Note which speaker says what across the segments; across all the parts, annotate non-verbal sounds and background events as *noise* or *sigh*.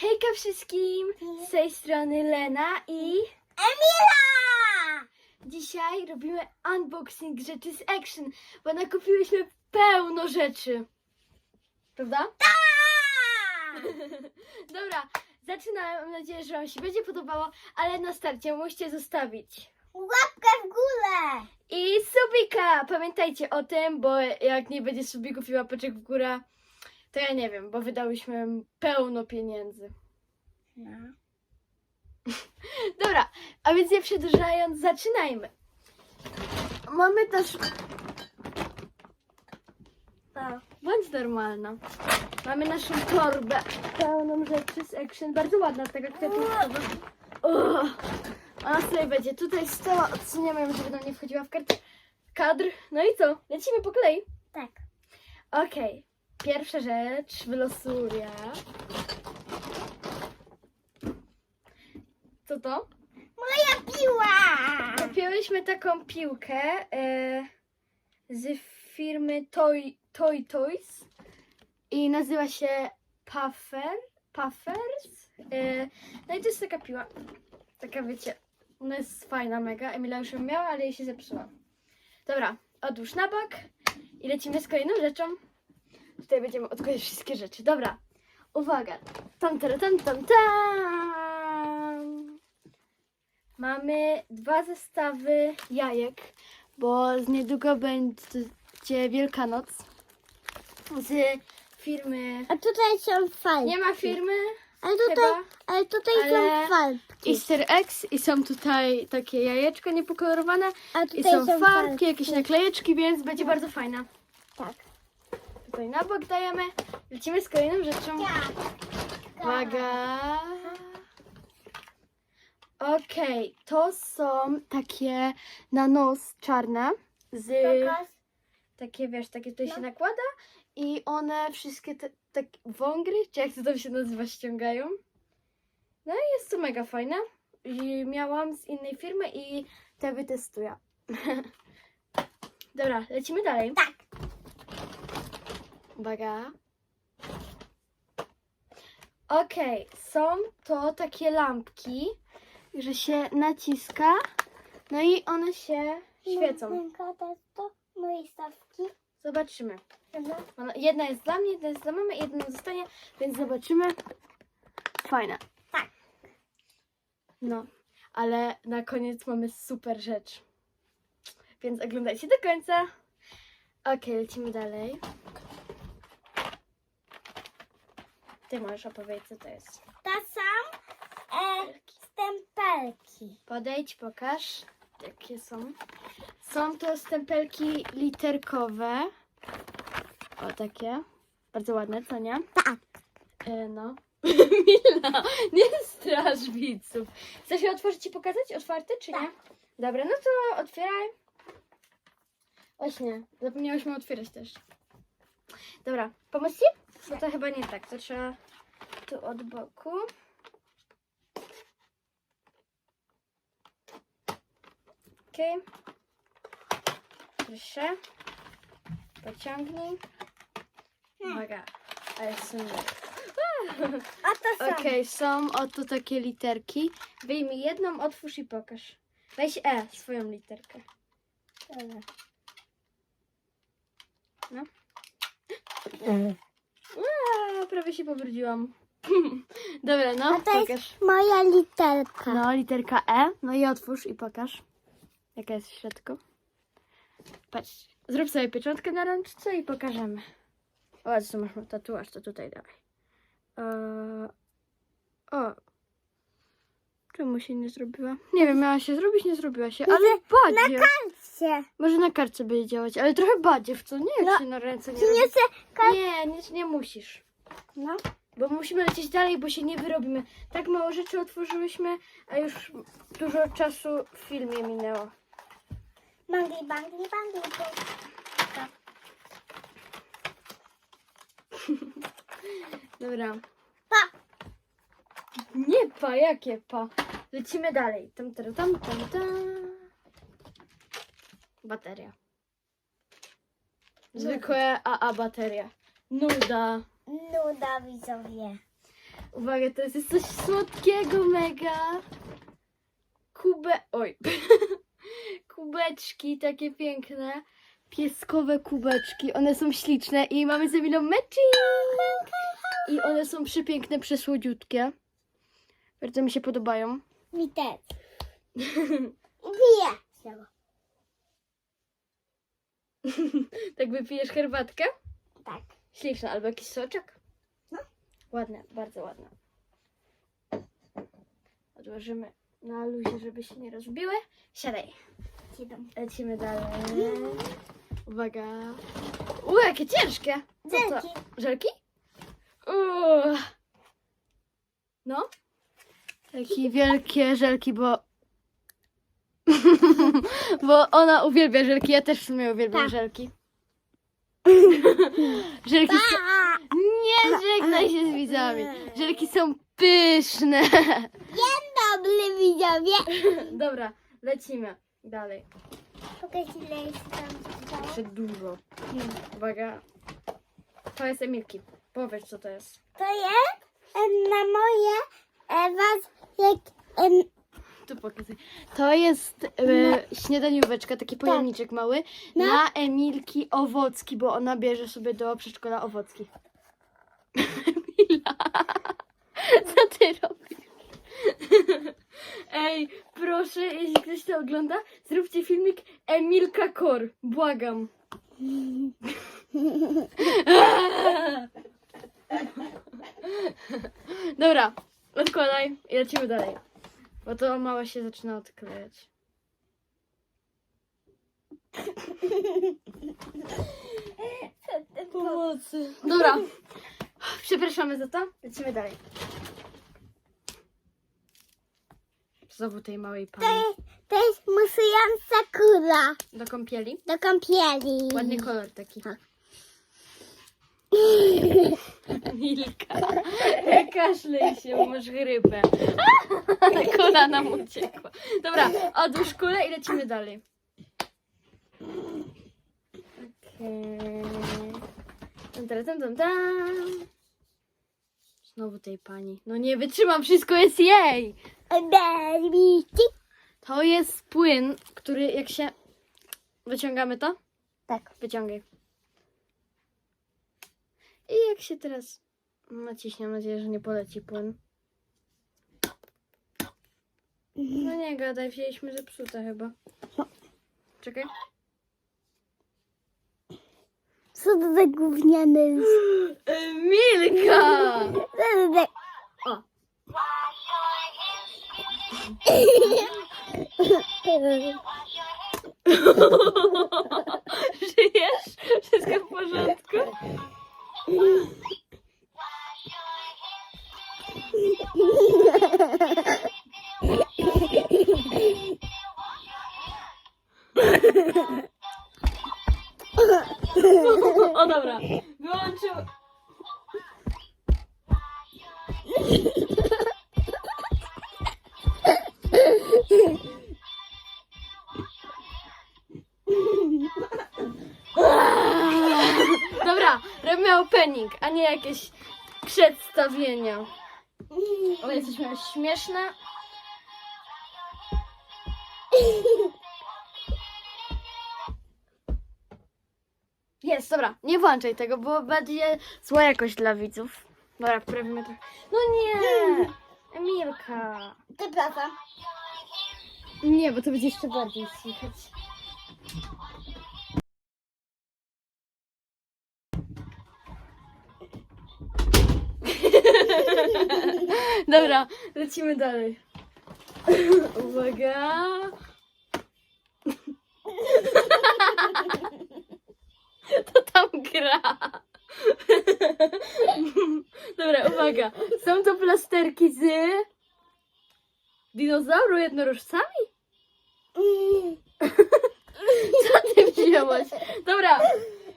Speaker 1: Hejka wszystkim! Z tej strony Lena i
Speaker 2: Emila!
Speaker 1: dzisiaj robimy unboxing rzeczy z Action, bo nakupiłyśmy pełno rzeczy. Prawda?
Speaker 2: Tak! *laughs*
Speaker 1: Dobra, zaczynamy. Mam nadzieję, że Wam się będzie podobało, ale na starcie musicie zostawić.
Speaker 2: Łapkę w górę!
Speaker 1: I subika! Pamiętajcie o tym, bo jak nie będzie subików i łapeczek w górę, to ja nie wiem, bo wydałyśmy pełno pieniędzy.
Speaker 2: No. *laughs*
Speaker 1: Dobra, a więc nie przedłużając, zaczynajmy. Mamy też. A, bądź normalna. Mamy naszą torbę pełną rzeczy z action. Bardzo ładna taka kwiatuszkowa. O, Ona sobie będzie tutaj stała. Odsuniemy ją, żeby nam nie wchodziła w kadr. kadr. No i co? Lecimy po kolei.
Speaker 2: Tak.
Speaker 1: Okej. Pierwsza rzecz wylosuję. Co to?
Speaker 2: Moja piła!
Speaker 1: Kupiłyśmy taką piłkę e, z firmy Toy, Toy Toys i nazywa się Puffer, Puffers. E, no i to jest taka piła, taka wiecie, ona jest fajna mega. Emila już ją miała, ale jej się zepsuła. Dobra, odłóż na bok i lecimy z kolejną rzeczą. Tutaj będziemy odkładać wszystkie rzeczy. Dobra, uwaga. Tam, tam, tam, tam, tam. Mamy dwa zestawy jajek, bo z niedługo będzie Wielkanoc. Z firmy.
Speaker 2: A tutaj są fajki.
Speaker 1: Nie ma firmy,
Speaker 2: Ale tutaj,
Speaker 1: chyba.
Speaker 2: ale tutaj
Speaker 1: ale-
Speaker 2: są farbki.
Speaker 1: Easter eggs i są tutaj takie jajeczka niepokolorowane
Speaker 2: A
Speaker 1: i
Speaker 2: tutaj
Speaker 1: są farbki,
Speaker 2: farbki.
Speaker 1: jakieś naklejeczki, więc będzie bardzo fajna.
Speaker 2: Tak.
Speaker 1: Tutaj na bok dajemy. Lecimy z kolejną rzeczą. Uwaga. Okej, to są takie na nos czarne z takie wiesz, takie tutaj się
Speaker 2: No.
Speaker 1: nakłada i one wszystkie te tak wągry, czy jak to tam się nazywa, ściągają. No i jest to mega fajne. I miałam z innej firmy i te wytestuję. *laughs* Dobra, lecimy dalej.
Speaker 2: Tak.
Speaker 1: Uwaga. Okej, są to takie lampki, że się naciska, no i one się świecą.
Speaker 2: To jest to moje stawki.
Speaker 1: Zobaczymy. Ona, jedna jest dla mnie, jedna jest dla mamy, jedna zostanie, więc zobaczymy. Fajna.
Speaker 2: Tak.
Speaker 1: No, ale na koniec mamy super rzecz. Więc oglądajcie do końca. Okej, lecimy dalej. Ty możesz opowiedzieć, co to jest.
Speaker 2: To są e, stempelki.
Speaker 1: Podejdź, pokaż, jakie są. Są to stempelki literkowe. O, takie. Bardzo ładne, co nie?
Speaker 2: Tak.
Speaker 1: E, no. *laughs* Mila, nie straż widzów. Chcesz je otworzyć i pokazać? Otwarte czy nie?
Speaker 2: Tak.
Speaker 1: Dobra, no to otwieraj. Właśnie, zapomniałyśmy otwierać też. Dobra, pomóc ci? No to chyba nie tak, to trzeba tu od boku. Okej. Proszę. Pociągnij. Uwaga, ale super. *laughs*
Speaker 2: A to są.
Speaker 1: Okej, są oto takie literki. Wyjmij jedną, otwórz i pokaż. Weź E, swoją literkę.
Speaker 2: Dobra.
Speaker 1: No. Ua, prawie się pobrudziłam. *laughs* Dobra,
Speaker 2: A
Speaker 1: no,
Speaker 2: to jest
Speaker 1: pokaż.
Speaker 2: moja literka.
Speaker 1: No, literka E. No i otwórz i pokaż. Jaka jest w środku. Patrz, zrób sobie pieczątkę na rączce i pokażemy. O, co masz tatuaż, to tutaj dawaj. Eee, o. Czemu się nie zrobiła? Nie wiem, miała się zrobić, nie zrobiła się, ale badziew.
Speaker 2: Się.
Speaker 1: Może na kartce będzie działać, ale trochę badziew, co? Nie, jak
Speaker 2: No,
Speaker 1: się na ręce nie robi.
Speaker 2: kar-
Speaker 1: Nie, nie, nie musisz.
Speaker 2: No.
Speaker 1: Bo musimy lecieć dalej, bo się nie wyrobimy. Tak mało rzeczy otworzyłyśmy, a już dużo czasu w filmie minęło.
Speaker 2: Bangli, bangli. bangli.
Speaker 1: Dobra. Nie pa, jakie pa? Lecimy dalej. Tam, tam, tam, tam, tam. Bateria. Zwykłe AA bateria. Nuda.
Speaker 2: Nuda widzowie.
Speaker 1: Uwaga, teraz jest coś słodkiego mega. Kube... Oj. *laughs* kubeczki takie piękne. Pieskowe kubeczki. One są śliczne i mamy z Emilą matching. I one są przepiękne, przesłodziutkie. Bardzo mi się podobają.
Speaker 2: Mi też. *laughs* Piję. *laughs*
Speaker 1: Tak wypijesz herbatkę?
Speaker 2: Tak.
Speaker 1: Śliczne, albo jakiś soczek?
Speaker 2: No.
Speaker 1: Ładne, bardzo ładne. Odłożymy na luzie, żeby się nie rozbiły. Siadaj.
Speaker 2: Siedem.
Speaker 1: Lecimy dalej. Uwaga. U, jakie ciężkie. Co to?
Speaker 2: Żelki.
Speaker 1: Żelki? Uuu. No. Takie wielkie żelki, bo... *laughs* bo ona uwielbia żelki. Ja też w sumie uwielbiam
Speaker 2: Tak.
Speaker 1: żelki. żelki są... Nie żegnaj się z widzami. Żelki są pyszne.
Speaker 2: Dobry widzowie.
Speaker 1: Dobra, lecimy dalej.
Speaker 2: Pokaż ile jest tam zostało.
Speaker 1: Jeszcze dużo. Uwaga. To jest Emilki. Powiedz, co to jest.
Speaker 2: To jest na moje was jak em,
Speaker 1: Tu pokazuję. To jest e, śniadanióweczka, taki pojemniczek mały
Speaker 2: No.
Speaker 1: na Emilki Owocki, bo ona bierze sobie do przedszkola Owocki. *laughs* Emila, *laughs* co ty robisz? Ej, proszę, jeśli ktoś to ogląda, zróbcie filmik Emilka Kor. Błagam. *laughs* Dobra, odkładaj i lecimy dalej. Bo to małe się zaczyna odklejać. *laughs* Pomocy. Dobra. *laughs* Przepraszamy za to. Lecimy dalej. Znowu tej małej
Speaker 2: to,
Speaker 1: pani.
Speaker 2: jest, to jest musująca kura
Speaker 1: Do kąpieli.
Speaker 2: do kąpieli.
Speaker 1: Ładny kolor taki. *laughs* Milka. Kaszlej się, bo masz grypę. *laughs* Kula nam uciekła. Dobra, odłóż kulę i lecimy dalej. Okej. Tam, tam, tam, tam. Znowu tej pani. No nie wytrzymam, wszystko jest jej. To jest płyn, który jak się... Wyciągamy to?
Speaker 2: Tak.
Speaker 1: Wyciągaj. Jak się teraz naciśnie, mam nadzieję, że nie poleci płyn. No nie gadaj, wzięliśmy zepsute chyba. Czekaj.
Speaker 2: Co to za gówniany *gasps*
Speaker 1: Milka!
Speaker 2: Co to za...
Speaker 1: O, *laughs* *laughs* żyjesz? Wszystko w porządku? O dobra, wyłączył. Opening, a nie jakieś przedstawienia. O, jesteśmy śmieszne. Jest, dobra, nie włączaj tego, bo będzie zła jakość dla widzów. Dobra, poprawimy to. No nie! Emilka.
Speaker 2: Przepraszam.
Speaker 1: Nie, bo to będzie jeszcze bardziej słychać. Dobra, lecimy dalej. *laughs* Uwaga. *laughs* To tam gra. *laughs* Dobra, uwaga. Są to plasterki z dinozauru jednorożcami? Co ty wzięłaś? Dobra.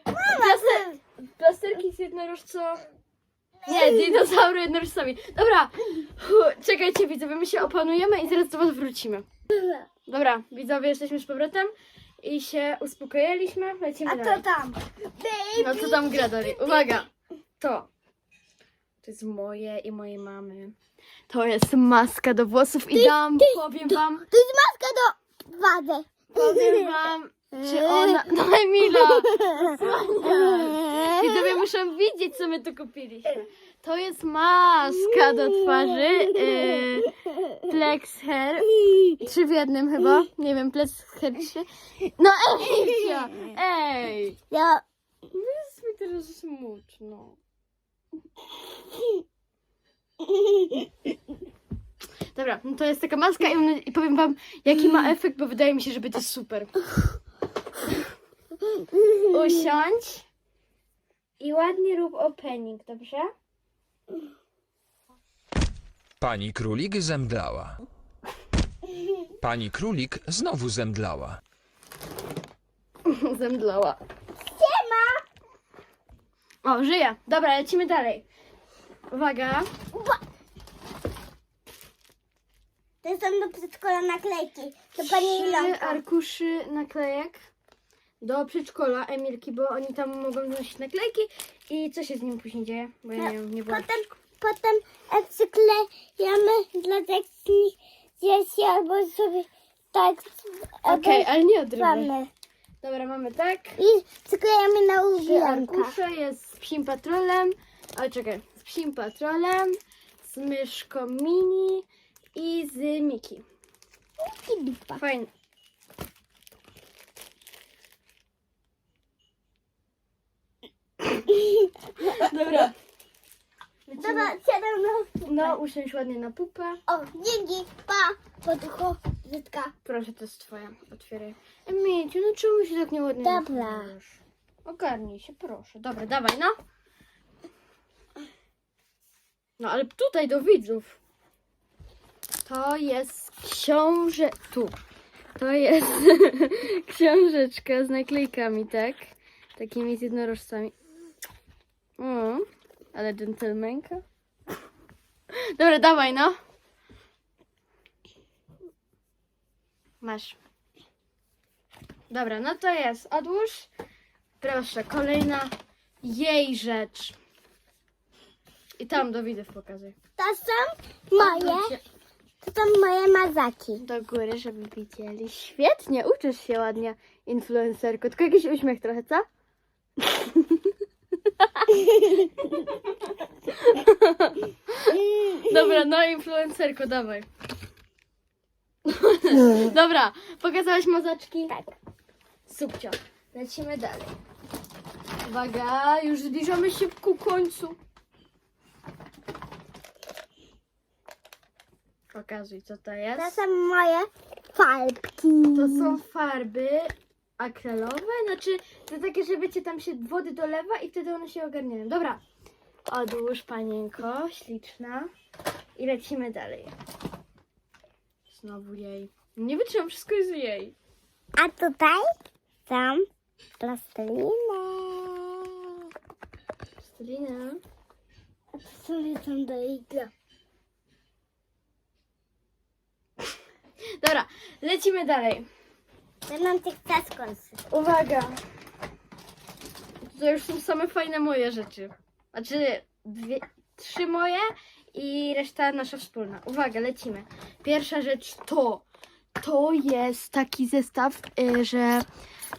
Speaker 1: Plaster, plasterki z jednorożcą. Nie, dinozaury jednorożcami. Dobra. Czekajcie widzowie, my się opanujemy i zaraz do was wrócimy. Dobra, widzowie, jesteśmy z powrotem i się uspokojiliśmy. Lecimy
Speaker 2: A
Speaker 1: dalej.
Speaker 2: to tam.
Speaker 1: No co tam gra dalej? Uwaga. To. To jest moje i mojej mamy. To jest maska do włosów i dam, powiem wam,
Speaker 2: To jest maska do wady.
Speaker 1: powiem wam, czy ona... *laughs* No Emila! Widzowie muszą widzieć, co my tu kupiliśmy. To jest maska do twarzy. Yy, Plex Hair. Trzy w jednym chyba. Nie wiem, Plex Hair 3. No Emilcia! Ej!
Speaker 2: Ja,
Speaker 1: Jest mi teraz smutno. Dobra, no to jest taka maska i, i powiem wam, jaki ma efekt, bo wydaje mi się, że będzie super. Usiądź i ładnie rób opening, dobrze?
Speaker 3: Pani królik zemdlała. Pani królik znowu zemdlała. *laughs*
Speaker 1: Zemdlała. Siema! O, żyje. Dobra, lecimy dalej. Uwaga.
Speaker 2: to są do przedszkola naklejki. To pani
Speaker 1: Trzy
Speaker 2: Ilonka.
Speaker 1: arkuszy naklejek do przedszkola Emilki, bo oni tam mogą znosić naklejki i co się z nim później dzieje? Bo ja nie, wiem, nie byłam.
Speaker 2: Potem, potem przyklejamy dla tekstów dzieci albo sobie tak
Speaker 1: Okej, ale nie odrywaj.
Speaker 2: mamy.
Speaker 1: Dobra, mamy tak.
Speaker 2: I przyklejamy na
Speaker 1: Trzy
Speaker 2: ubranka.
Speaker 1: arkusze jest z psim patrolem. Ale czekaj, z psim patrolem, z myszką mini i z Miki.
Speaker 2: I dupa.
Speaker 1: Fajne. Dobra. Lecimy.
Speaker 2: Dobra, na...
Speaker 1: No, usiądź ładnie na pupę.
Speaker 2: O, dzięki, pa, poducho, zytka.
Speaker 1: Proszę, to jest twoja. Otwieraj. Emilciu, no czemu się tak nieładnie
Speaker 2: Dobra.
Speaker 1: zachowujesz? Ogarnij się, proszę. Dobra, dawaj, no. No, ale tutaj do widzów. To jest książę... Tu. To jest *laughs* książeczka z naklejkami, tak? Takimi z jednorożcami. O, ale dżentelmenka. Dobra, dawaj, no. Masz. Dobra, no to jest. Odłóż. Proszę, kolejna jej rzecz. I tam do widzów pokazuj.
Speaker 2: To są moje, to są moje mazaki.
Speaker 1: Do góry, żeby widzieli. Świetnie, uczysz się ładnie, influencerko. Tylko jakiś uśmiech trochę, co? *laughs* *laughs* Dobra, no influencerko, dawaj. *laughs* Dobra, pokazałaś mazaczki?
Speaker 2: Tak.
Speaker 1: Subcio. Lecimy dalej. Uwaga, już zbliżamy się ku końcu. Pokazuj, co to
Speaker 2: To
Speaker 1: jest.
Speaker 2: są moje farbki.
Speaker 1: To są farby akrylowe, znaczy to takie, że wiecie, tam się wody dolewa i wtedy one się ogarniają. Dobra, odłóż panienko, śliczna. I lecimy dalej. Znowu jej. Nie wytrzymam, wszystko jest jej.
Speaker 2: A tutaj są plasteliny.
Speaker 1: Stelina.
Speaker 2: A to sobie są do igla.
Speaker 1: Dobra, lecimy dalej.
Speaker 2: Będą tych taskonsy.
Speaker 1: Uwaga. To już są same fajne moje rzeczy. Znaczy, dwie, trzy moje i reszta nasza wspólna. Uwaga, lecimy. Pierwsza rzecz to. To jest taki zestaw, y, że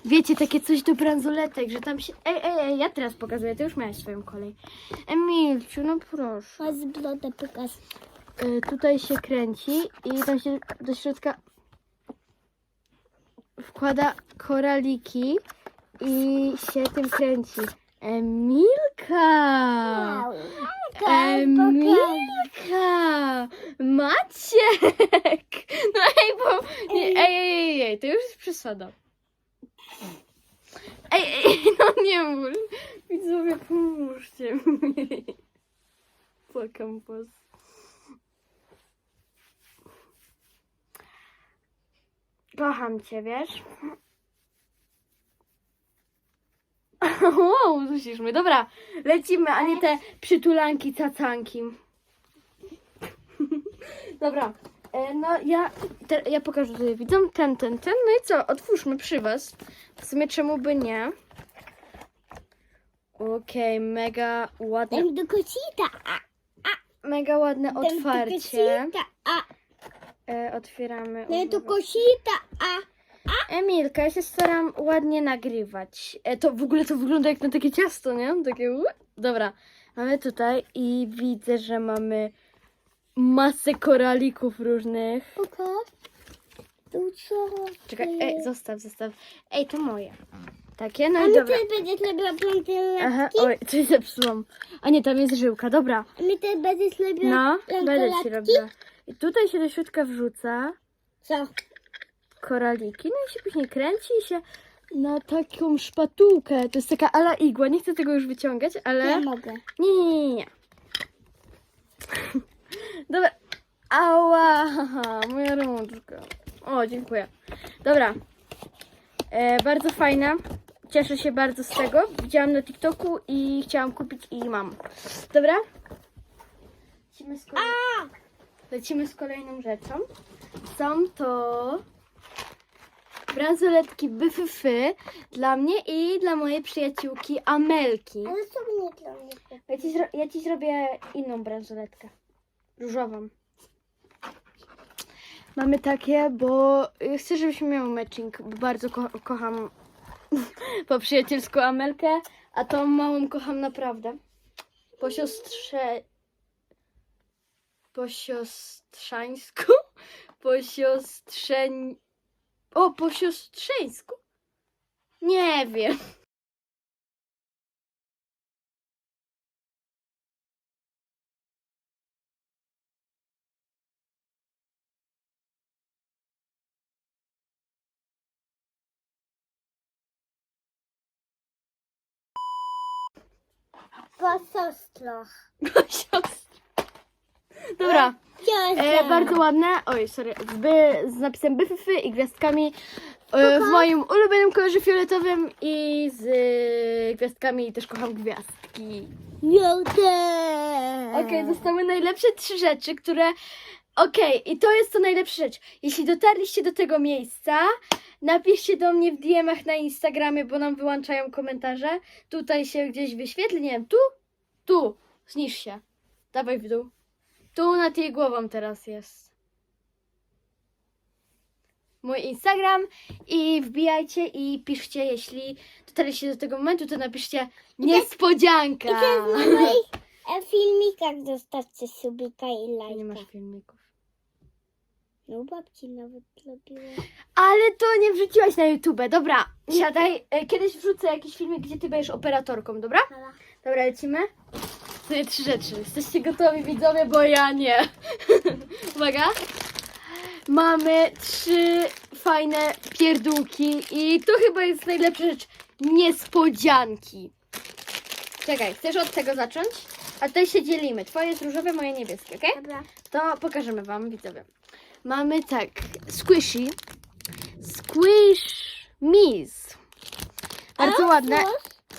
Speaker 1: wiecie, takie coś do bransoletek, że tam się... Ej, ej, ej, ja teraz pokazuję, ty już miałeś swoją kolej. Emilciu, no proszę.
Speaker 2: Chodź blodę pokaż.
Speaker 1: Y, tutaj się kręci i tam się do środka wkłada koraliki i się tym kręci. Emilka! Emilka! Maciek! *laughs* No ej, bo... Nie, ej, ej, ej, ej, to już jest przesada. Ej, ej, *laughs* no nie mów. Widzowie, pomóżcie mi. *laughs* Płakam was. Kocham cię, wiesz? *laughs* Wow, musisz my. Dobra, lecimy, a nie te przytulanki, cacanki. *laughs* Dobra, e, no ja, te, ja pokażę tutaj widzom ten, ten, ten. No i co, otwórzmy przy was. W sumie czemu by nie? Okej, mega ładnie.
Speaker 2: Daj do kocita.
Speaker 1: mega ładne otwarcie.
Speaker 2: a
Speaker 1: E, otwieramy.
Speaker 2: nie
Speaker 1: uwaga.
Speaker 2: tylko sita, a
Speaker 1: Emilka, ja się staram ładnie nagrywać. E, to w ogóle to wygląda jak na takie ciasto, nie? Takie. u- Dobra, mamy tutaj i widzę, że mamy masę koralików różnych.
Speaker 2: pokaż. Tu co?
Speaker 1: Czekaj, ej, zostaw, zostaw. Ej, to moje. Takie, no
Speaker 2: A
Speaker 1: i
Speaker 2: my
Speaker 1: dobra.
Speaker 2: też będziesz robiła
Speaker 1: Aha, oj, *laughs* coś zepsułam. A nie, tam jest żyłka, dobra.
Speaker 2: A my też będziesz robiła
Speaker 1: No, będę ci robiła. I tutaj się do środka wrzuca
Speaker 2: Co?
Speaker 1: koraliki, no i się później kręci i się na taką szpatułkę. To jest taka ala igła, nie chcę tego już wyciągać, ale...
Speaker 2: Ja mogę.
Speaker 1: Nie, nie, nie, nie. *laughs* Dobra. Ała, haha, moja rączka. O, dziękuję. Dobra. E, bardzo fajna. Cieszę się bardzo z tego. Widziałam na TikToku i chciałam kupić i mam. Dobra? Lecimy z. Lecimy z kolejną rzeczą. Są to bransoletki byfyfy dla mnie i dla mojej przyjaciółki Amelki.
Speaker 2: Ale co mnie dla mnie?
Speaker 1: Ja ci, zro- ja ci zrobię inną bransoletkę. Różową. Mamy takie, bo chcę, żebyśmy miały matching. bo Bardzo ko- kocham *laughs* po przyjacielsku Amelkę, a tą małą kocham naprawdę. Po siostrze... Po siostrzańsku? *laughs* Po siostrzeń... O, po siostrzeńsku? Nie wiem.
Speaker 2: Po siostrach. *laughs*
Speaker 1: Dobra. E, bardzo ładne. Oj, sorry. Z, by, z napisem byfyfy i gwiazdkami. E, w moim ulubionym kolorze fioletowym i z e, gwiazdkami. Też kocham gwiazdki.
Speaker 2: Ja też.
Speaker 1: Okej, zostały najlepsze trzy rzeczy, które. Okej, i to jest to najlepsza rzecz. Jeśli dotarliście do tego miejsca, napiszcie do mnie w DM-ach na Instagramie, bo nam wyłączają komentarze. Tutaj się gdzieś wyświetli, nie wiem, tu, tu, znisz się. Dawaj w dół. Tu nad jej głową teraz jest. Mój Instagram i wbijajcie i piszcie, jeśli dotarliście do tego momentu, to napiszcie niespodzianka.
Speaker 2: I też na moich e, filmikach zostawcie subika i
Speaker 1: Nie
Speaker 2: lajka.
Speaker 1: masz filmików.
Speaker 2: No babci nawet zrobiła.
Speaker 1: Ale to nie wrzuciłaś na YouTube. Dobra, siadaj. E, Kiedyś wrzucę jakiś filmik, gdzie ty będziesz operatorką, dobra? Dobra, lecimy. Tutaj trzy rzeczy. Jesteście gotowi, widzowie, bo ja nie. *laughs* Uwaga. Mamy trzy fajne pierdółki i to chyba jest najlepsza rzecz. Niespodzianki. Czekaj, chcesz od tego zacząć? A tutaj się dzielimy. Twoje jest różowe, moje niebieskie, okej?
Speaker 2: Dobra.
Speaker 1: To pokażemy Wam, widzowie. Mamy tak, squishy, squish miss. Bardzo ładne.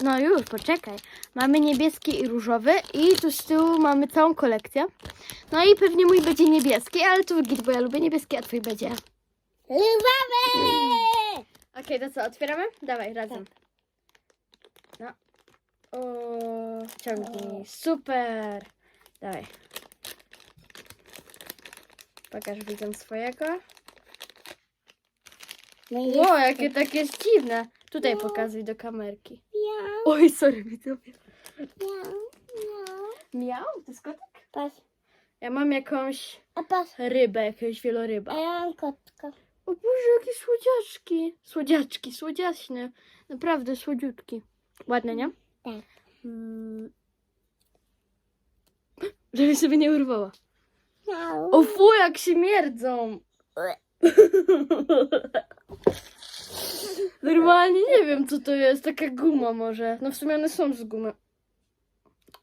Speaker 1: No już, poczekaj. Mamy niebieski i różowy i tu z tyłu mamy całą kolekcję. No i pewnie mój będzie niebieski, ale to git, bo ja lubię niebieski, a twój będzie.
Speaker 2: Lubamy!
Speaker 1: Okej, to co, otwieramy? Dawaj, razem. No. O, ciągnij. Super. Dawaj. Pokaż widzom swojego.
Speaker 2: No i
Speaker 1: Ło, jakie takie jest dziwne. Tutaj pokazuj do kamerki.
Speaker 2: Miau,
Speaker 1: Oj, sorry, widzowie.
Speaker 2: miau, miau.
Speaker 1: Miał? To jest kotek?
Speaker 2: Patrz,
Speaker 1: Ja mam jakąś
Speaker 2: a patrz,
Speaker 1: rybę, jakiegoś wieloryba.
Speaker 2: a ja mam kotka.
Speaker 1: O Boże, jakie słodziaczki. Słodziaczki, słodziaśne. Naprawdę słodziutki. Ładne, nie?
Speaker 2: Tak.
Speaker 1: Mm. Żeby sobie nie urwała.
Speaker 2: Miau.
Speaker 1: O fu, jak się mierdzą. *laughs* Normalnie nie wiem, co to jest. Taka guma może. No w sumie one są z gumy.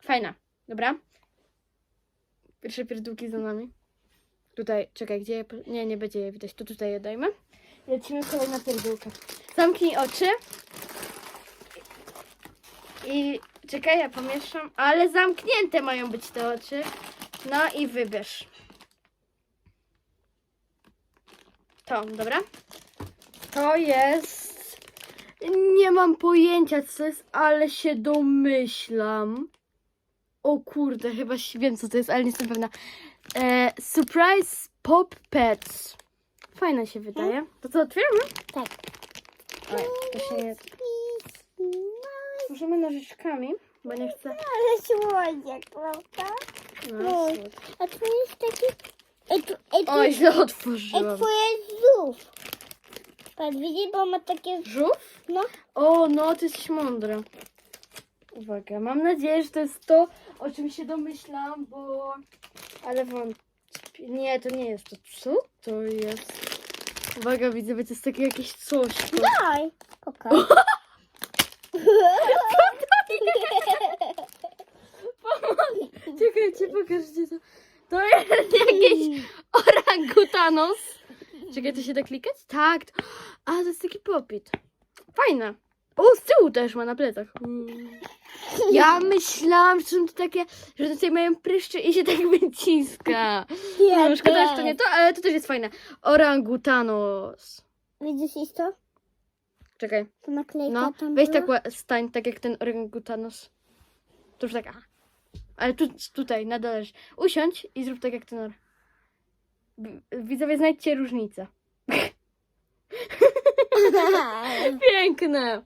Speaker 1: Fajna. Dobra. Pierwsze pierdółki za nami. Tutaj, czekaj, gdzie je... Nie, nie będzie je widać. To tutaj je dajmy. Lecimy kolejna pierdółka. Zamknij oczy. I czekaj, ja pomieszam. Ale zamknięte mają być te oczy. No i wybierz. To, dobra? To jest. Nie mam pojęcia, co to jest, ale się domyślam. O kurde, chyba wiem co to jest, ale nie jestem pewna. E, surprise Pop Pets. Fajne się wydaje. To co, otwieramy?
Speaker 2: Tak.
Speaker 1: Oj, to się nie... Możemy nożyczkami, bo nie chcę...
Speaker 2: Ale słodziak, prawda?
Speaker 1: No.
Speaker 2: A tu jest taki... Ej, tu, ej, tu,
Speaker 1: Oj, źle otworzyłam.
Speaker 2: tu jest. Patrz, widzisz, bo ma takie...
Speaker 1: Żółw?
Speaker 2: No.
Speaker 1: O, no, ty jesteś mądra. Uwaga, mam nadzieję, że to jest to, o czym się domyślam, bo... Ale wątpię. Nie, to nie jest to. Co to jest? Uwaga, widzę, to jest takie jakieś coś. To...
Speaker 2: Daj. Pokaż. *laughs*
Speaker 1: Czekajcie, pokażcie to. To jest *laughs* jakiś *laughs* orangutanos. Czekaj, to się da klikać? Tak. A, to jest taki popit. Fajne. O, z tyłu też ma na plecach. Mm. Ja myślałam, że są to takie, że tutaj mają pryszcze i się tak *laughs* wyciska. No, szkoda, że to nie to, ale to też jest fajne. Orangutanos.
Speaker 2: Widzisz jest to?
Speaker 1: Czekaj,
Speaker 2: To naklejka
Speaker 1: no,
Speaker 2: tam
Speaker 1: weź
Speaker 2: była?
Speaker 1: tak ła- stań, tak jak ten orangutanos. To już tak, aha. Ale tu, tutaj, na dole. Usiądź i zrób tak jak ten or. W- Widzowie, znajdźcie różnicę. *laughs* *laughs* Piękne!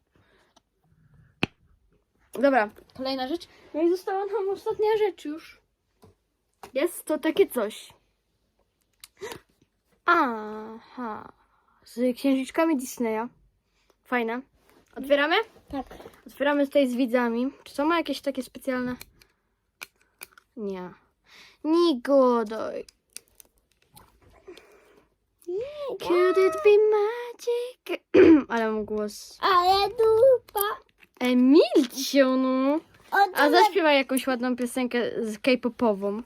Speaker 1: Dobra, kolejna rzecz. No i została nam ostatnia rzecz już. Jest to takie coś. Aha. Z księżyczkami Disneya. Fajne. Otwieramy?
Speaker 2: tak.
Speaker 1: Otwieramy tutaj z widzami. Czy to ma jakieś takie specjalne? Nie. Nigodoj. Could it be magic? *clears throat* Ale mam głos.
Speaker 2: Ale dupa.
Speaker 1: Emilcio, no. A zaśpiewaj jakąś ładną piosenkę z K-popową.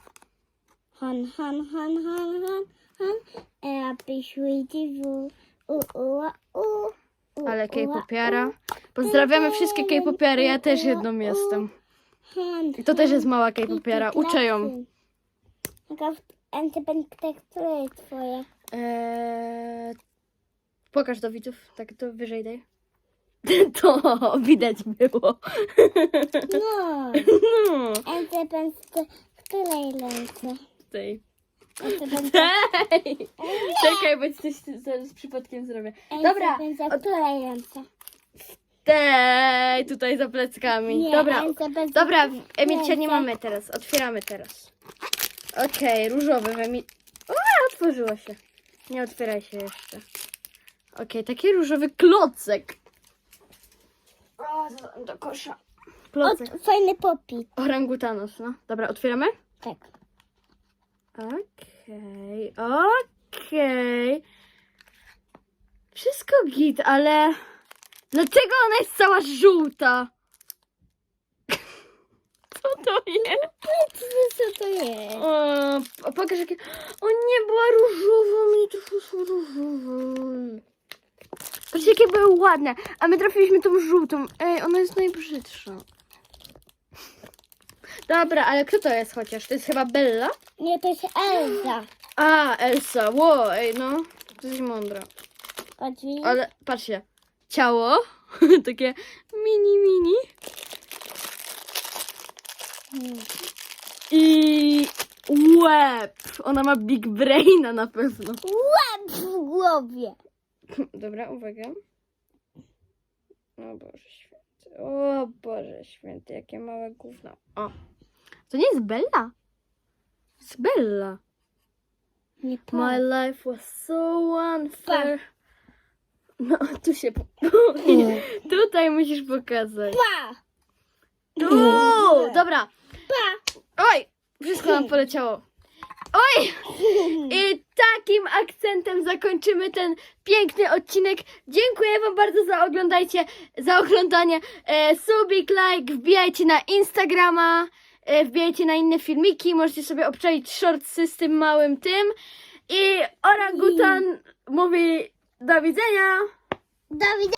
Speaker 2: Han, han, han, han, han, han. Happy sweetie woo. U, u, u.
Speaker 1: Ale K-popiara. Pozdrawiamy wszystkie K-popiary, ja też jedną jestem. I to też jest mała K-popiara. Uczę ją.
Speaker 2: Jaka antypentektura jest twoja?
Speaker 1: Eee, pokaż do widzów, tak to wyżej daj. *laughs* To widać było.
Speaker 2: No. *laughs*
Speaker 1: No,
Speaker 2: Antypentektura w której ręce?
Speaker 1: tej.
Speaker 2: Antypentektura
Speaker 1: Hej! *laughs* Czekaj, bo coś zaraz przypadkiem zrobię. Dobra,
Speaker 2: w której ręce?
Speaker 1: tej, tutaj za pleckami.
Speaker 2: Nie,
Speaker 1: Dobra,
Speaker 2: antypentektura-
Speaker 1: dobra, Emilcia nie mamy teraz. Otwieramy teraz. Okej, różowy w Emil... O, otworzyło się. Nie otwieraj się jeszcze. Okej, taki różowy klocek. O, do- do kosza. Klocek.
Speaker 2: Fajny popit.
Speaker 1: Orangutanos, no. Dobra, otwieramy?
Speaker 2: Tak.
Speaker 1: Okej, okej. Wszystko git, ale... Dlaczego ona jest cała żółta? *laughs* Co to jest?
Speaker 2: Co to jest?
Speaker 1: O, pokaż jakie... O nie, była różowa, mnie to wszystko różowe. Patrzcie, jakie były ładne. A my trafiliśmy tą żółtą. Ej, ona jest najbrzydsza. Dobra, ale kto to jest chociaż? To jest chyba Bella?
Speaker 2: Nie, to jest Elza.
Speaker 1: A, Elsa. Ło, ej, no. To jest mądra.
Speaker 2: Patrz, widzisz?
Speaker 1: Ale patrzcie. Ciało. *laughs* Takie mini, mini.
Speaker 2: Hmm.
Speaker 1: I łeb. Ona ma big braina na pewno.
Speaker 2: Łeb w głowie. *clears throat*
Speaker 1: Dobra, uwaga. O Boże święty. O Boże święty, jakie małe gówno. O. To nie jest Bella. Jest Bella.
Speaker 2: Nie
Speaker 1: My life was so unfair. No, tu się... Po... *laughs* Tutaj musisz pokazać.
Speaker 2: Pa!
Speaker 1: Tu! Dobra.
Speaker 2: Pa!
Speaker 1: Oj! Wszystko nam poleciało. Oj! *laughs* I takim akcentem zakończymy ten piękny odcinek. Dziękuję Wam bardzo za oglądajcie, za oglądanie. E, subik, like, wbijajcie na Instagrama, e, wbijajcie na inne filmiki. Możecie sobie obczaić shortsy z tym małym tym. I orangutan mówi do widzenia.
Speaker 2: Do widzenia.